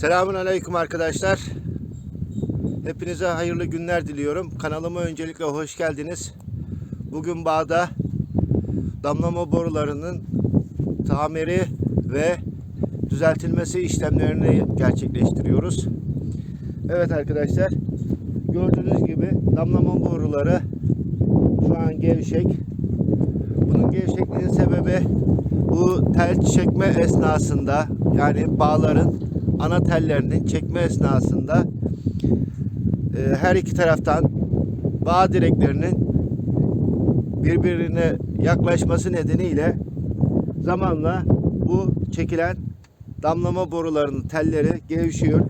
Selamun Aleyküm arkadaşlar. Hepinize hayırlı günler diliyorum. Kanalıma öncelikle hoş geldiniz. Bugün bağda damlama borularının tamiri ve düzeltilmesi işlemlerini gerçekleştiriyoruz. Evet arkadaşlar. Gördüğünüz gibi damlama boruları şu an gevşek. Bunun gevşekliğinin sebebi bu tel çekme esnasında yani bağların ana tellerinin çekme esnasında e, her iki taraftan bağ direklerinin birbirine yaklaşması nedeniyle zamanla bu çekilen damlama borularının telleri gevşiyor.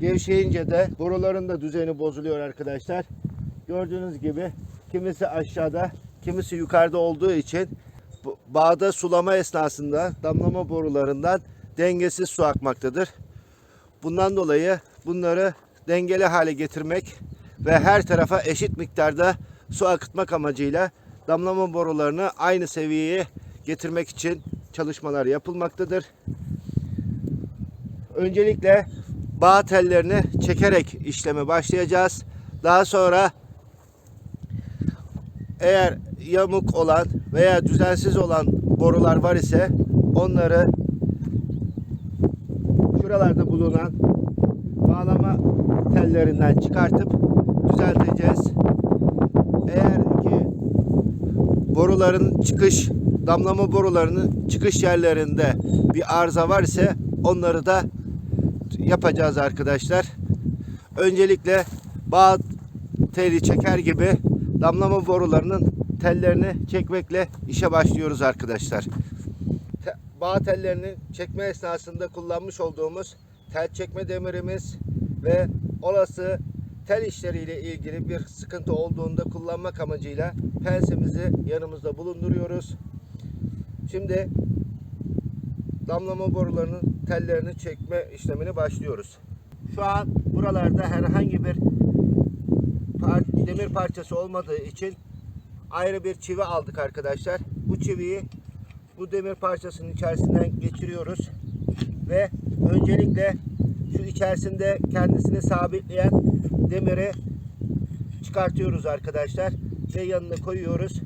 Gevşeyince de boruların da düzeni bozuluyor arkadaşlar. Gördüğünüz gibi kimisi aşağıda, kimisi yukarıda olduğu için bağda sulama esnasında damlama borularından dengesiz su akmaktadır. Bundan dolayı bunları dengeli hale getirmek ve her tarafa eşit miktarda su akıtmak amacıyla damlama borularını aynı seviyeye getirmek için çalışmalar yapılmaktadır. Öncelikle bağ tellerini çekerek işleme başlayacağız. Daha sonra eğer yamuk olan veya düzensiz olan borular var ise onları şuralarda bulunan bağlama tellerinden çıkartıp düzelteceğiz. Eğer ki boruların çıkış damlama borularının çıkış yerlerinde bir arıza var ise onları da yapacağız arkadaşlar. Öncelikle bağ teli çeker gibi damlama borularının tellerini çekmekle işe başlıyoruz arkadaşlar. Bağ tellerinin çekme esnasında kullanmış olduğumuz tel çekme demirimiz ve olası tel işleriyle ilgili bir sıkıntı olduğunda kullanmak amacıyla pensemizi yanımızda bulunduruyoruz. Şimdi damlama borularının tellerini çekme işlemini başlıyoruz. Şu an buralarda herhangi bir par- demir parçası olmadığı için ayrı bir çivi aldık arkadaşlar. Bu çiviyi bu demir parçasının içerisinden geçiriyoruz ve öncelikle şu içerisinde kendisini sabitleyen demiri çıkartıyoruz arkadaşlar ve yanına koyuyoruz.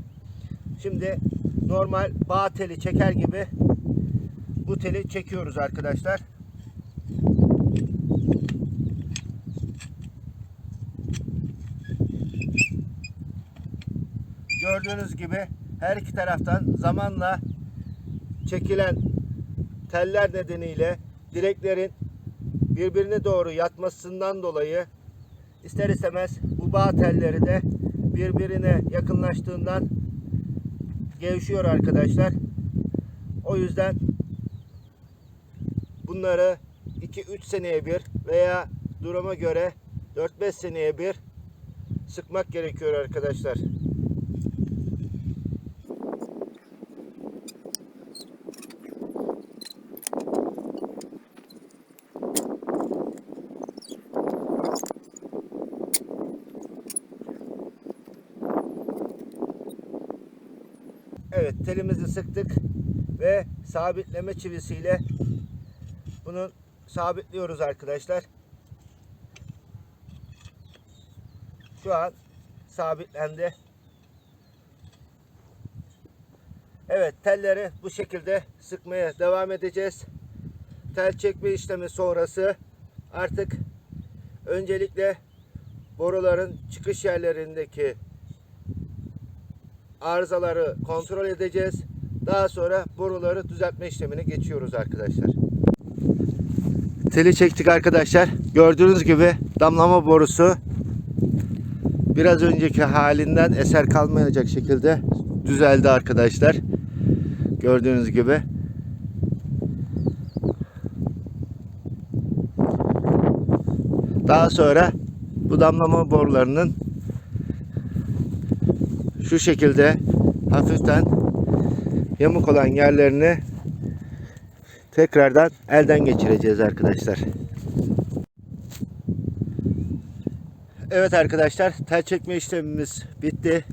Şimdi normal bağ teli çeker gibi bu teli çekiyoruz arkadaşlar. Gördüğünüz gibi her iki taraftan zamanla çekilen teller nedeniyle direklerin birbirine doğru yatmasından dolayı ister istemez bu bağ telleri de birbirine yakınlaştığından gevşiyor arkadaşlar. O yüzden bunları 2-3 seneye bir veya duruma göre 4-5 seneye bir sıkmak gerekiyor arkadaşlar. Evet telimizi sıktık ve sabitleme çivisiyle bunu sabitliyoruz arkadaşlar. Şu an sabitlendi. Evet telleri bu şekilde sıkmaya devam edeceğiz. Tel çekme işlemi sonrası artık öncelikle boruların çıkış yerlerindeki arızaları kontrol edeceğiz. Daha sonra boruları düzeltme işlemine geçiyoruz arkadaşlar. Teli çektik arkadaşlar. Gördüğünüz gibi damlama borusu biraz önceki halinden eser kalmayacak şekilde düzeldi arkadaşlar. Gördüğünüz gibi. Daha sonra bu damlama borularının şu şekilde hafiften yamuk olan yerlerini tekrardan elden geçireceğiz arkadaşlar. Evet arkadaşlar tel çekme işlemimiz bitti.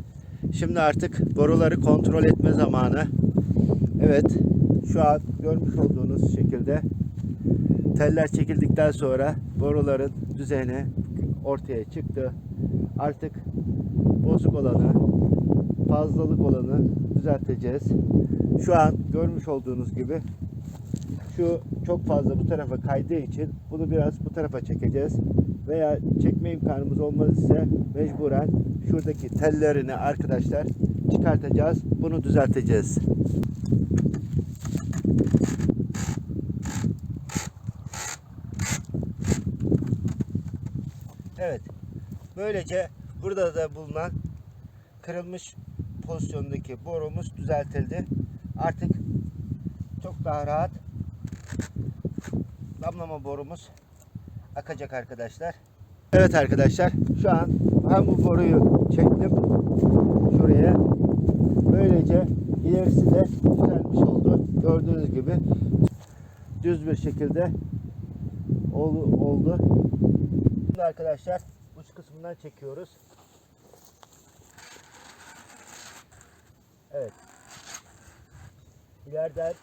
Şimdi artık boruları kontrol etme zamanı. Evet şu an görmüş olduğunuz şekilde Teller çekildikten sonra boruların düzeni ortaya çıktı. Artık bozuk olanı, fazlalık olanı düzelteceğiz. Şu an görmüş olduğunuz gibi şu çok fazla bu tarafa kaydığı için bunu biraz bu tarafa çekeceğiz. Veya çekme imkanımız olmaz ise mecburen şuradaki tellerini arkadaşlar çıkartacağız. Bunu düzelteceğiz. Evet. Böylece burada da bulunan kırılmış pozisyondaki borumuz düzeltildi. Artık çok daha rahat damlama borumuz akacak arkadaşlar. Evet arkadaşlar şu an ben bu boruyu çektim şuraya. Böylece ilerisi de düzelmiş oldu. Gördüğünüz gibi düz bir şekilde oldu. oldu. Şimdi arkadaşlar uç kısmından çekiyoruz. Evet. İleriden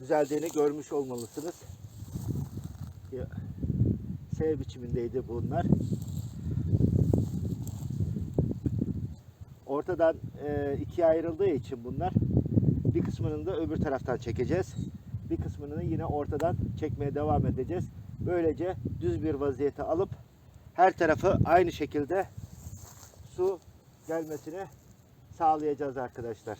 düzeldiğini görmüş olmalısınız. S biçimindeydi bunlar. Ortadan e, ikiye ayrıldığı için bunlar bir kısmını da öbür taraftan çekeceğiz. Bir kısmını yine ortadan çekmeye devam edeceğiz. Böylece düz bir vaziyete alıp her tarafı aynı şekilde su gelmesini sağlayacağız arkadaşlar.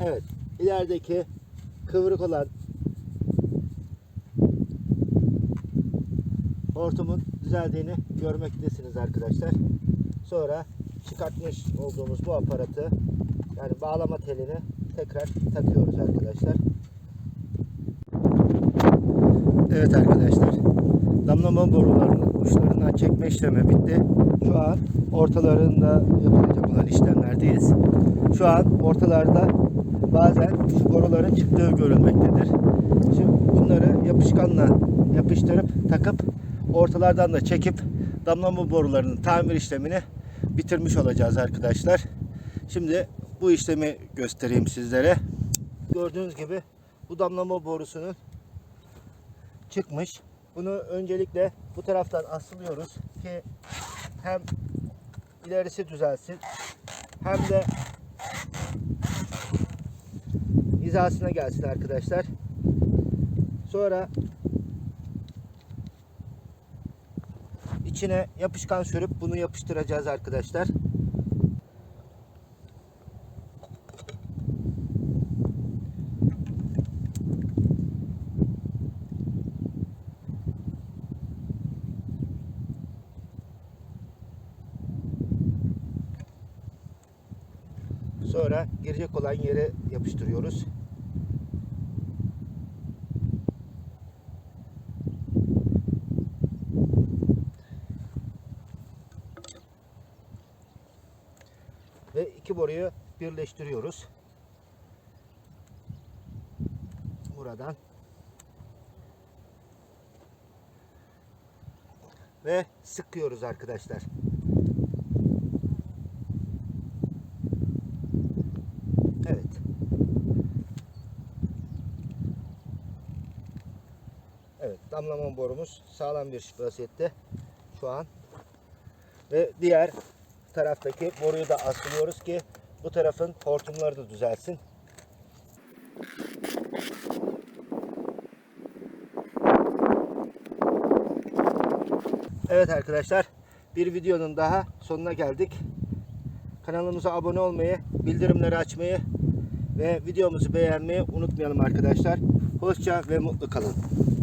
Evet, ilerideki kıvrık olan hortumun düzeldiğini görmektesiniz arkadaşlar. Sonra çıkartmış olduğumuz bu aparatı yani bağlama telini tekrar takıyoruz arkadaşlar. Evet arkadaşlar. Damlama borularının uçlarından çekme işlemi bitti. Şu an ortalarında yapılacak olan işlemlerdeyiz. Şu an ortalarda bazen şu boruların çıktığı görülmektedir. Şimdi bunları yapışkanla yapıştırıp takıp ortalardan da çekip damlama borularının tamir işlemini bitirmiş olacağız arkadaşlar. Şimdi bu işlemi göstereyim sizlere. Gördüğünüz gibi bu damlama borusunun çıkmış. Bunu öncelikle bu taraftan asılıyoruz ki hem ilerisi düzelsin hem de hizasına gelsin arkadaşlar. Sonra içine yapışkan sürüp bunu yapıştıracağız arkadaşlar. Sonra girecek olan yere yapıştırıyoruz. Ve iki boruyu birleştiriyoruz. Buradan. Ve sıkıyoruz arkadaşlar. Evet. Evet, damlama borumuz sağlam bir vaziyette şu an. Ve diğer taraftaki boruyu da asılıyoruz ki bu tarafın hortumları da düzelsin. Evet arkadaşlar, bir videonun daha sonuna geldik. Kanalımıza abone olmayı, bildirimleri açmayı ve videomuzu beğenmeyi unutmayalım arkadaşlar. Hoşça ve mutlu kalın.